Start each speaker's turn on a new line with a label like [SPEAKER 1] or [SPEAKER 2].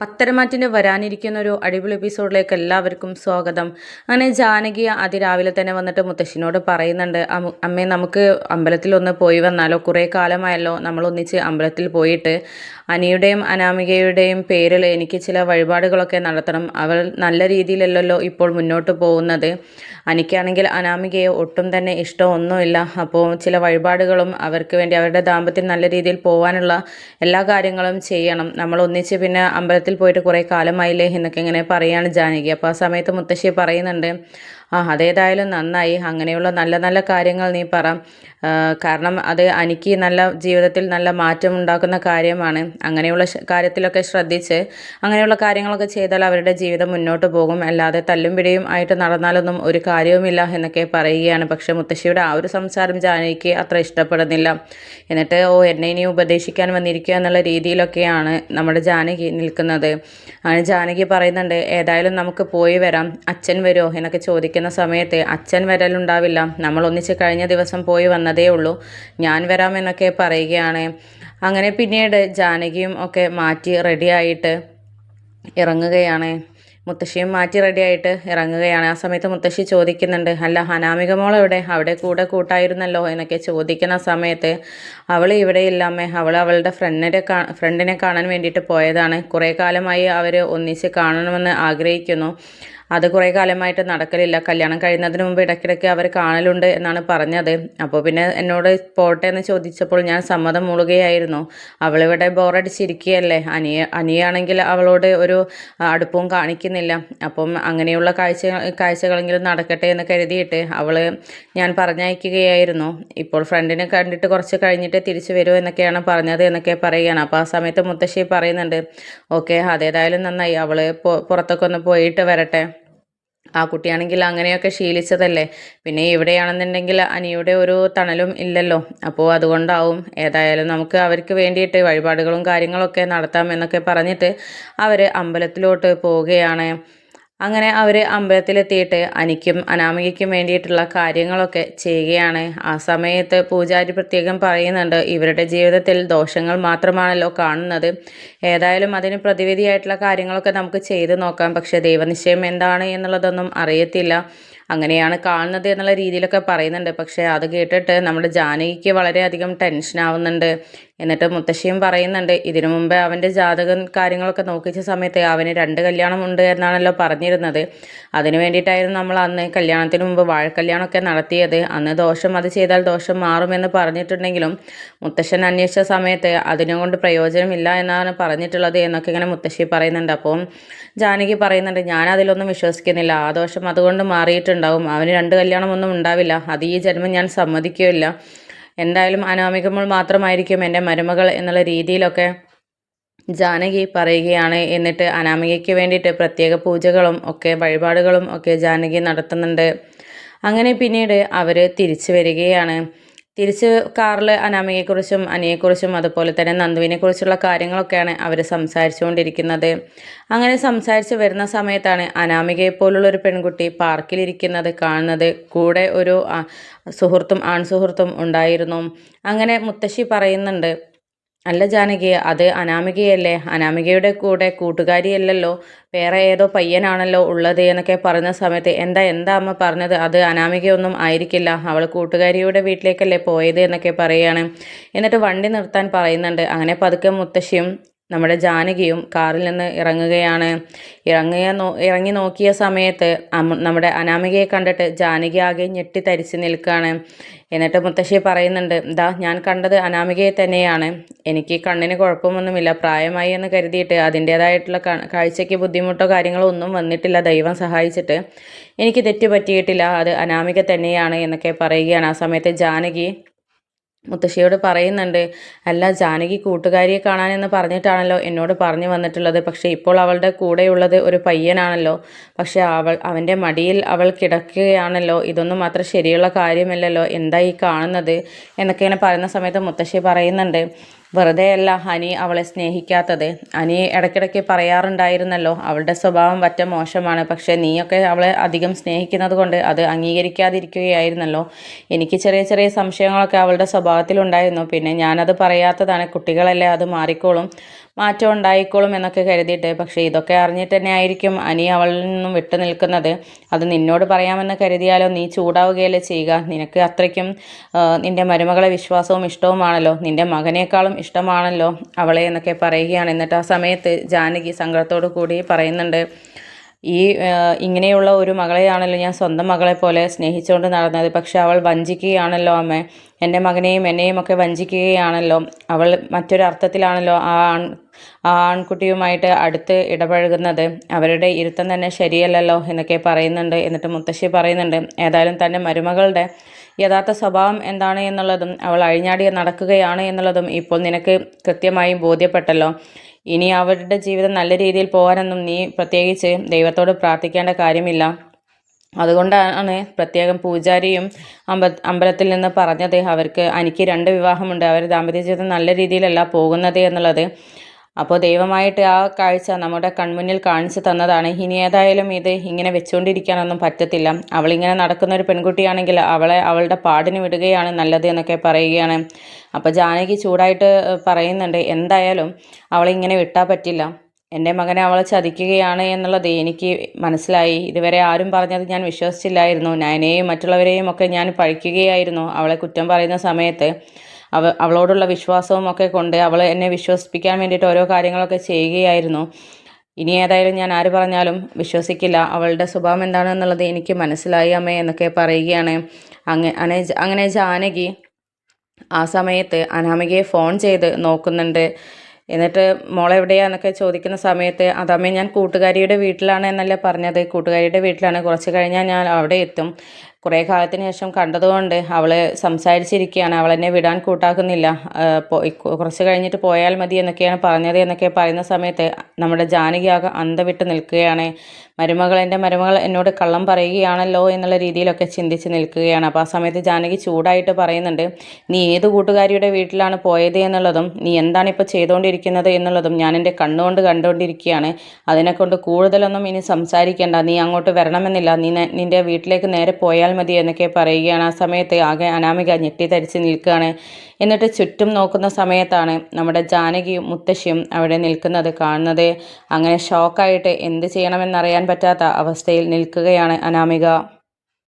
[SPEAKER 1] പത്തരമാറ്റിന് വരാനിരിക്കുന്ന ഒരു അടിപൊളി എപ്പിസോഡിലേക്ക് എല്ലാവർക്കും സ്വാഗതം. അങ്ങനെ ജാനകി അതിരാവിലെ തന്നെ വന്നിട്ട് മുത്തശ്ശിനോട് പറയുന്നുണ്ട് "അമ്മ- അമ്മേ നമുക്ക് അമ്പലത്തിൽ ഒന്ന് പോയി വന്നാലോ? കുറേ കാലമായല്ലോ നമ്മൾ ഒന്നിച്ച് അമ്പലത്തിൽ പോയിട്ട്. അനിയുടെയും അനാമികയുടെയും പേരിൽ എനിക്ക് ചില വഴിപാടുകളൊക്കെ നടത്തണം. അവൾ നല്ല രീതിയിലല്ലല്ലോ ഇപ്പോൾ മുന്നോട്ട് പോകുന്നത്. അനിക്കാണെങ്കിൽ അനാമികയെ ഒട്ടും തന്നെ ഇഷ്ടമൊന്നുമില്ല. അപ്പോൾ ചില വഴിപാടുകളും അവർക്ക് വേണ്ടി അവരുടെ ദാമ്പത്യം നല്ല രീതിയിൽ പോകാനുള്ള എല്ലാ കാര്യങ്ങളും ചെയ്യണം. നമ്മൾ ഒന്നിച്ച് പിന്നെ അമ്പലത്തിൽ പോയിട്ട് കുറേ കാലമായില്ലേ എന്നൊക്കെ ഇങ്ങനെ പറയാണ് ജാനകി. അപ്പോൾ ആ സമയത്ത് മുത്തശ്ശി പറയുന്നുണ്ട് ആ അതേതായാലും നന്നായി. അങ്ങനെയുള്ള നല്ല നല്ല കാര്യങ്ങൾ നീ പറ. കാരണം അത് എനിക്ക് നല്ല ജീവിതത്തിൽ നല്ല മാറ്റം ഉണ്ടാക്കുന്ന കാര്യമാണ്. അങ്ങനെയുള്ള കാര്യത്തിലൊക്കെ ശ്രദ്ധിച്ച് അങ്ങനെയുള്ള കാര്യങ്ങളൊക്കെ ചെയ്താൽ അവരുടെ ജീവിതം മുന്നോട്ട് പോകും. അല്ലാതെ തല്ലും പിടിയും ആയിട്ട് നടന്നാലൊന്നും ഒരു കാര്യവുമില്ല എന്നൊക്കെ പറയുകയാണ്. പക്ഷെ മുത്തശ്ശിയുടെ ആ ഒരു സംസാരം ജാനകിക്ക് അത്ര ഇഷ്ടപ്പെടുന്നില്ല. എന്നിട്ട് ഓ എന്നെ ഇനി ഉപദേശിക്കാൻ വന്നിരിക്കുക എന്നുള്ള രീതിയിലൊക്കെയാണ് നമ്മുടെ ജാനകി നിൽക്കുന്നത്. അങ്ങനെ ജാനകി പറയുന്നുണ്ട് ഏതായാലും നമുക്ക് പോയി വരാം. അച്ഛൻ വരുമോ? എന്നൊക്കെ ചോദിക്കുന്ന സമയത്ത് അച്ഛൻ വരലുണ്ടാവില്ല. നമ്മൾ ഒന്നിച്ച് കഴിഞ്ഞ ദിവസം പോയി വന്നതേ ഉള്ളൂ. ഞാൻ വരാമെന്നൊക്കെ പറയുകയാണ്. അങ്ങനെ പിന്നീട് ജാനകിയും ഒക്കെ മാറ്റി റെഡിയായിട്ട് ഇറങ്ങുകയാണ്. മുത്തശ്ശിയും മാറ്റി റെഡിയായിട്ട് ഇറങ്ങുകയാണ്. ആ സമയത്ത് മുത്തശ്ശി ചോദിക്കുന്നുണ്ട് അല്ല അനാമിക മോൾ എവിടെ? അവിടെ കൂടെ കൂട്ടായിരുന്നല്ലോ? എന്നൊക്കെ ചോദിക്കുന്ന സമയത്ത് അവൾ ഇവിടെ ഇല്ലാമേ അവൾ അവളുടെ ഫ്രണ്ടിനെ കാ ഫ്രണ്ടിനെ കാണാൻ വേണ്ടിയിട്ട് പോയതാണ്. കുറേ കാലമായി അവർ ഒന്നിച്ച് കാണണമെന്ന് ആഗ്രഹിക്കുന്നു. അത് കുറേ കാലമായിട്ട് നടക്കലില്ല. കല്യാണം കഴിയുന്നതിന് മുമ്പ് ഇടയ്ക്കിടയ്ക്ക് അവർ കാണലുണ്ട് എന്നാണ് പറഞ്ഞത്. അപ്പോൾ പിന്നെ എന്നോട് പോട്ടെ എന്ന് ചോദിച്ചപ്പോൾ ഞാൻ സമ്മതം മൂളുകയായിരുന്നു. അവളിവിടെ ബോറടിച്ചിരിക്കുകയല്ലേ? അനിയ അനിയാണെങ്കിൽ അവളോട് ഒരു അടുപ്പവും കാണിക്കുന്നില്ല. അപ്പം അങ്ങനെയുള്ള കാഴ്ച കാഴ്ചകളെങ്കിലും നടക്കട്ടെ എന്ന് കരുതിയിട്ട് അവൾ ഞാൻ പറഞ്ഞയക്കുകയായിരുന്നു. ഇപ്പോൾ ഫ്രണ്ടിനെ കണ്ടിട്ട് കുറച്ച് കഴിഞ്ഞിട്ട് തിരിച്ചു വരുമോ എന്നൊക്കെയാണ് പറഞ്ഞത് എന്നൊക്കെ പറയുകയാണ്. അപ്പോൾ ആ സമയത്ത് മുത്തശ്ശി പറയുന്നുണ്ട് ഓക്കെ അതേതായാലും നന്നായി. അവൾ പുറത്തൊക്കെ ഒന്ന് പോയിട്ട് വരട്ടെ. ആ കുട്ടിയാണെങ്കിൽ അങ്ങനെയൊക്കെ ശീലിച്ചതല്ലേ? പിന്നെ ഇവിടെയാണെന്നുണ്ടെങ്കിൽ അനിയുടെ ഒരു തണലും ഇല്ലല്ലോ. അപ്പോൾ അതുകൊണ്ടാവും ഏതായാലും നമുക്ക് അവർക്ക് വേണ്ടിയിട്ട് വഴിപാടുകളും കാര്യങ്ങളൊക്കെ നടത്താം എന്നൊക്കെ പറഞ്ഞിട്ട് അവർ അമ്പലത്തിലോട്ട് പോവുകയാണ്. അങ്ങനെ അവർ അമ്പലത്തിലെത്തിയിട്ട് അനിക്കും അനാമികയ്ക്കും വേണ്ടിയിട്ടുള്ള കാര്യങ്ങളൊക്കെ ചെയ്യുകയാണ്. ആ സമയത്ത് പൂജാരി പ്രത്യേകം പറയുന്നുണ്ട് ഇവരുടെ ജീവിതത്തിൽ ദോഷങ്ങൾ മാത്രമാണല്ലോ കാണുന്നത്. ഏതായാലും അതിന് പ്രതിവിധിയായിട്ടുള്ള കാര്യങ്ങളൊക്കെ നമുക്ക് ചെയ്തു നോക്കാം. പക്ഷേ ദൈവനിശ്ചയം എന്താണ് എന്നുള്ളതൊന്നും അറിയത്തില്ല. അങ്ങനെയാണ് കാണുന്നത് എന്നുള്ള രീതിയിലൊക്കെ പറയുന്നുണ്ട്. പക്ഷേ അത് കേട്ടിട്ട് നമ്മുടെ ജാനകിക്ക് വളരെയധികം ടെൻഷൻ ആവുന്നുണ്ട് എന്നിട്ട് മുത്തശ്ശിയും പറയുന്നുണ്ട് ഇതിനു മുമ്പേ അവന്റെ ജാതകം കാര്യങ്ങളൊക്കെ നോക്കിച്ച സമയത്ത് അവന് രണ്ട് കല്യാണം ഉണ്ട് എന്നാണല്ലോ പറഞ്ഞിരുന്നത്. അതിനു വേണ്ടിയിട്ടായിരുന്നു നമ്മൾ അന്ന് കല്യാണത്തിന് മുമ്പ് വാഴക്കല്യാണമൊക്കെ നടത്തിയത്. അന്ന് ദോഷം അത് ചെയ്താൽ ദോഷം മാറുമെന്ന് പറഞ്ഞിട്ടുണ്ടെങ്കിലും മുത്തശ്ശൻ അന്വേഷിച്ച സമയത്ത് അതിനുകൊണ്ട് പ്രയോജനമില്ല എന്നാണ് പറഞ്ഞിട്ടുള്ളത് എന്നൊക്കെ ഇങ്ങനെ മുത്തശ്ശി പറയുന്നുണ്ട്. അപ്പം ജാനകി പറയുന്നുണ്ട് ഞാൻ അതിലൊന്നും വിശ്വസിക്കുന്നില്ല. ആ ദോഷം അതുകൊണ്ട് മാറിയിട്ടുണ്ടാവും. അവന് രണ്ട് കല്യാണമൊന്നും ഉണ്ടാവില്ല. അത് ഈ ജന്മം ഞാൻ സമ്മതിക്കുകയില്ല. എന്തായാലും അനാമികമോൾ മാത്രമായിരിക്കും എന്റെ മരുമകൾ എന്നുള്ള രീതിയിലൊക്കെ ജാനകി പറയുകയാണ്. എന്നിട്ട് അനാമികയ്ക്ക് വേണ്ടിയിട്ട് പ്രത്യേക പൂജകളും ഒക്കെ വഴിപാടുകളും ഒക്കെ ജാനകി നടത്തുന്നുണ്ട്. അങ്ങനെ പിന്നീട് അവർ തിരിച്ചു വരികയാണ്. തിരിച്ച് കാറിൽ അനാമികയെക്കുറിച്ചും അനിയെക്കുറിച്ചും അതുപോലെ തന്നെ നന്ദുവിനെക്കുറിച്ചുള്ള കാര്യങ്ങളൊക്കെയാണ് അവർ സംസാരിച്ചുകൊണ്ടിരിക്കുന്നത്. അങ്ങനെ സംസാരിച്ച് വരുന്ന സമയത്താണ് അനാമികയെ പോലുള്ള ഒരു പെൺകുട്ടി പാർക്കിലിരിക്കുന്നത് കാണുന്നത്. കൂടെ ഒരു സുഹൃത്തും ആൺസുഹൃത്തും ഉണ്ടായിരുന്നു. അങ്ങനെ മുത്തശ്ശി പറയുന്നുണ്ട് അല്ല ജാനകി അത് അനാമികയല്ലേ? അനാമികയുടെ കൂടെ കൂട്ടുകാരിയല്ലല്ലോ? വേറെ ഏതോ പയ്യനാണല്ലോ ഉള്ളത് എന്നൊക്കെ പറഞ്ഞ സമയത്ത് എന്താ എന്താ അമ്മ പറഞ്ഞത്? അത് അനാമികയൊന്നും ആയിരിക്കില്ല. അവൾ കൂട്ടുകാരിയുടെ വീട്ടിലേക്കല്ലേ പോയത് എന്നൊക്കെ പറയുകയാണ് എന്നിട്ട് വണ്ടി നിർത്താൻ പറയുന്നുണ്ട്. അങ്ങനെ പതുക്കെ മുത്തശ്ശിയും നമ്മുടെ ജാനകിയും കാറിൽ നിന്ന് ഇറങ്ങുകയാണ്. ഇറങ്ങിയ നോ ഇറങ്ങി നോക്കിയ സമയത്ത് നമ്മുടെ അനാമികയെ കണ്ടിട്ട് ജാനകി ആകെ ഞെട്ടിത്തരിച്ച് നിൽക്കുകയാണ് എന്നിട്ട് മുത്തശ്ശി പറയുന്നുണ്ട് ദാ ഞാൻ കണ്ടത് അനാമികയെ തന്നെയാണ്. എനിക്ക് കണ്ണിന് കുഴപ്പമൊന്നുമില്ല. പ്രായമായി എന്ന് കരുതിയിട്ട് അതിന്റേതായിട്ടുള്ള കാഴ്ചയ്ക്ക് ബുദ്ധിമുട്ടോ കാര്യങ്ങളോ ഒന്നും വന്നിട്ടില്ല. ദൈവം സഹായിച്ചിട്ട് എനിക്ക് തെറ്റ് പറ്റിയിട്ടില്ല. അത് അനാമിക തന്നെയാണ് എന്നൊക്കെ പറയുകയാണ്. ആ സമയത്ത് ജാനകി മുത്തശ്ശിയോട് പറയുന്നുണ്ട് അല്ല ജാനകി കൂട്ടുകാരിയെ കാണാനെന്ന് പറഞ്ഞിട്ടാണല്ലോ എന്നോട് പറഞ്ഞു വന്നിട്ടുള്ളത്. പക്ഷേ ഇപ്പോൾ അവളുടെ കൂടെയുള്ളത് ഒരു പയ്യനാണല്ലോ. പക്ഷേ അവൾ അവന്റെ മടിയിൽ അവൾ കിടക്കുകയാണല്ലോ. ഇതൊന്നും അത്ര ശരിയുള്ള കാര്യമല്ലല്ലോ. എന്താ ഈ കാണുന്നത്? എന്നൊക്കെ ഇങ്ങനെ പറയുന്ന സമയത്ത് മുത്തശ്ശി പറയുന്നുണ്ട് വെറുതെയല്ല ഹനി അവളെ സ്നേഹിക്കാത്തത്. അനി ഇടയ്ക്കിടയ്ക്ക് പറയാറുണ്ടായിരുന്നല്ലോ അവളുടെ സ്വഭാവം വറ്റ മോശമാണ് പക്ഷേ നീയൊക്കെ അവളെ അധികം സ്നേഹിക്കുന്നത് കൊണ്ട് അത് അംഗീകരിക്കാതിരിക്കുകയായിരുന്നല്ലോ. എനിക്ക് ചെറിയ ചെറിയ സംശയങ്ങളൊക്കെ അവളുടെ സ്വഭാവത്തിലുണ്ടായിരുന്നു. പിന്നെ ഞാനത് പറയാത്തതാണ് കുട്ടികളല്ലേ അത് മാറിക്കോളും. മാറ്റം ഉണ്ടായിക്കോളും എന്നൊക്കെ കരുതിയിട്ട്. പക്ഷേ ഇതൊക്കെ അറിഞ്ഞിട്ട് തന്നെ ആയിരിക്കും അനി അവളിൽ നിന്നും വിട്ടു നിൽക്കുന്നത്. അത് നിന്നോട് പറയാമെന്ന് കരുതിയാലോ നീ ചൂടാവുകയല്ലേ ചെയ്യുക? നിനക്ക് അത്രയ്ക്കും നിന്റെ മരുമകളെ വിശ്വാസവും ഇഷ്ടവുമാണല്ലോ. നിന്റെ മകനേക്കാളും ഇഷ്ടമാണല്ലോ അവളെ എന്നൊക്കെ പറയുകയാണ്. എന്നിട്ട് ആ സമയത്ത് ജാനകി സങ്കടത്തോടു കൂടി പറയുന്നുണ്ട് ഈ ഇങ്ങനെയുള്ള ഒരു മകളെയാണല്ലോ ഞാൻ സ്വന്തം മകളെ പോലെ സ്നേഹിച്ചുകൊണ്ട് നടന്നത്. പക്ഷെ അവൾ വഞ്ചിക്കുകയാണല്ലോ അമ്മ. എന്റെ മകനെയും എന്നെയും ഒക്കെ വഞ്ചിക്കുകയാണല്ലോ. അവൾ മറ്റൊരർത്ഥത്തിലാണല്ലോ ആ ആൺ ആ ആൺകുട്ടിയുമായിട്ട് അടുത്ത് ഇടപഴകുന്നത്. അവരുടെ ഇരുത്തം തന്നെ ശരിയല്ലല്ലോ എന്നൊക്കെ പറയുന്നുണ്ട് എന്നിട്ട് മുത്തശ്ശി പറയുന്നുണ്ട്. ഏതായാലും തന്റെ മരുമകളുടെ യഥാർത്ഥ സ്വഭാവം എന്താണ് എന്നുള്ളതും അവൾ അഴിഞ്ഞാടി നടക്കുകയാണ് എന്നുള്ളതും ഇപ്പോൾ നിനക്ക് കൃത്യമായും ബോധ്യപ്പെട്ടല്ലോ. ഇനി അവരുടെ ജീവിതം നല്ല രീതിയിൽ പോകാനൊന്നും നീ പ്രത്യേകിച്ച് ദൈവത്തോട് പ്രാർത്ഥിക്കേണ്ട കാര്യമില്ല. അതുകൊണ്ടാണ് പ്രത്യേകം പൂജാരിയും അമ്പ അമ്പലത്തിൽ നിന്ന് പറഞ്ഞത് അവർക്ക് എനിക്ക് രണ്ട് വിവാഹമുണ്ട്. അവർ ദാമ്പത്യ ജീവിതം നല്ല രീതിയിലല്ല പോകുന്നത് എന്നുള്ളത്. അപ്പോൾ ദൈവമായിട്ട് ആ കാഴ്ച നമ്മുടെ കൺമുന്നിൽ കാണിച്ചു തന്നതാണ്. ഇനി ഏതായാലും ഇത് ഇങ്ങനെ വെച്ചുകൊണ്ടിരിക്കാനൊന്നും പറ്റത്തില്ല. അവളിങ്ങനെ നടക്കുന്ന ഒരു പെൺകുട്ടിയാണെങ്കിൽ അവളെ അവളുടെ പാടിന് വിടുകയാണ് നല്ലത് എന്നൊക്കെ പറയുകയാണ്. അപ്പോൾ ജാനകി ചൂടായിട്ട് പറയുന്നുണ്ട് എന്തായാലും അവളെ ഇങ്ങനെ വിട്ടാൽ പറ്റില്ല. എന്റെ മകനെ അവളെ ചതിക്കുകയാണ് എന്നുള്ളത് എനിക്ക് മനസ്സിലായി. ഇതുവരെ ആരും പറഞ്ഞത് ഞാൻ വിശ്വസിച്ചില്ലായിരുന്നു. നയനെയും മറ്റുള്ളവരെയും ഒക്കെ ഞാൻ പഴിക്കുകയായിരുന്നു. അവളെ കുറ്റം പറയുന്ന സമയത്ത് അവ അവളോടുള്ള വിശ്വാസവും ഒക്കെ കൊണ്ട് അവൾ എന്നെ വിശ്വസിപ്പിക്കാൻ വേണ്ടിയിട്ട് ഓരോ കാര്യങ്ങളൊക്കെ ചെയ്യുകയായിരുന്നു. ഇനി ഏതായാലും ഞാൻ ആര് പറഞ്ഞാലും വിശ്വസിക്കില്ല. അവളുടെ സ്വഭാവം എന്താണെന്നുള്ളത് എനിക്ക് മനസ്സിലായി അമ്മേ എന്നൊക്കെ പറയുകയാണ്. അങ്ങനെ അങ്ങനെ ജാനകി ആ സമയത്ത് അനാമികയെ ഫോൺ ചെയ്ത് നോക്കുന്നുണ്ട്. എന്നിട്ട് മോളെവിടെയാന്നൊക്കെ ചോദിക്കുന്ന സമയത്ത് അതമ്മേ ഞാൻ കൂട്ടുകാരിയുടെ വീട്ടിലാണ് എന്നല്ലേ പറഞ്ഞത്. കൂട്ടുകാരിയുടെ വീട്ടിലാണ്. കുറച്ച് കഴിഞ്ഞാൽ ഞാൻ അവിടെ എത്തും. കുറേ കാലത്തിന് ശേഷം കണ്ടതുകൊണ്ട് അവൾ സംസാരിച്ചിരിക്കുകയാണ്. അവൾ എന്നെ വിടാൻ കൂട്ടാക്കുന്നില്ല. കുറച്ച് കഴിഞ്ഞിട്ട് പോയാൽ മതി എന്നൊക്കെയാണ് പറഞ്ഞത് എന്നൊക്കെ പറയുന്ന സമയത്ത് നമ്മുടെ ജാനകി ആകെ അന്തവിട്ട് നിൽക്കുകയാണ്. മരുമകൾ എന്റെ മരുമകൾ എന്നോട് കള്ളം പറയുകയാണല്ലോ എന്നുള്ള രീതിയിലൊക്കെ ചിന്തിച്ച് നിൽക്കുകയാണ്. അപ്പോൾ ആ സമയത്ത് ജാനകി ചൂടായിട്ട് പറയുന്നുണ്ട് നീ ഏത് കൂട്ടുകാരിയുടെ വീട്ടിലാണ് പോയത് എന്നുള്ളതും നീ എന്താണ് ഇപ്പോൾ ചെയ്തുകൊണ്ടിരിക്കുന്നത് എന്നുള്ളതും ഞാൻ എന്റെ കണ്ണുകൊണ്ട് കണ്ടുകൊണ്ടിരിക്കുകയാണ്. അതിനെക്കൊണ്ട് കൂടുതലൊന്നും ഇനി സംസാരിക്കേണ്ട. നീ അങ്ങോട്ട് വരണമെന്നില്ല. നീ നിന്റെ വീട്ടിലേക്ക് നേരെ പോയാൽ മതി എന്നൊക്കെ പറയുകയാണ്. ആ സമയത്ത് ആകെ അനാമിക ഞെട്ടിത്തരിച്ച് നിൽക്കുകയാണ്. എന്നിട്ട് ചുറ്റും നോക്കുന്ന സമയത്താണ് നമ്മുടെ ജാനകിയും മുത്തശ്ശിയും അവിടെ നിൽക്കുന്നത് കാണുന്നത്. അങ്ങനെ ഷോക്കായിട്ട് എന്ത് ചെയ്യണമെന്നറിയാൻ പറ്റാത്ത അവസ്ഥയിൽ നിൽക്കുകയാണ് അനാമിക.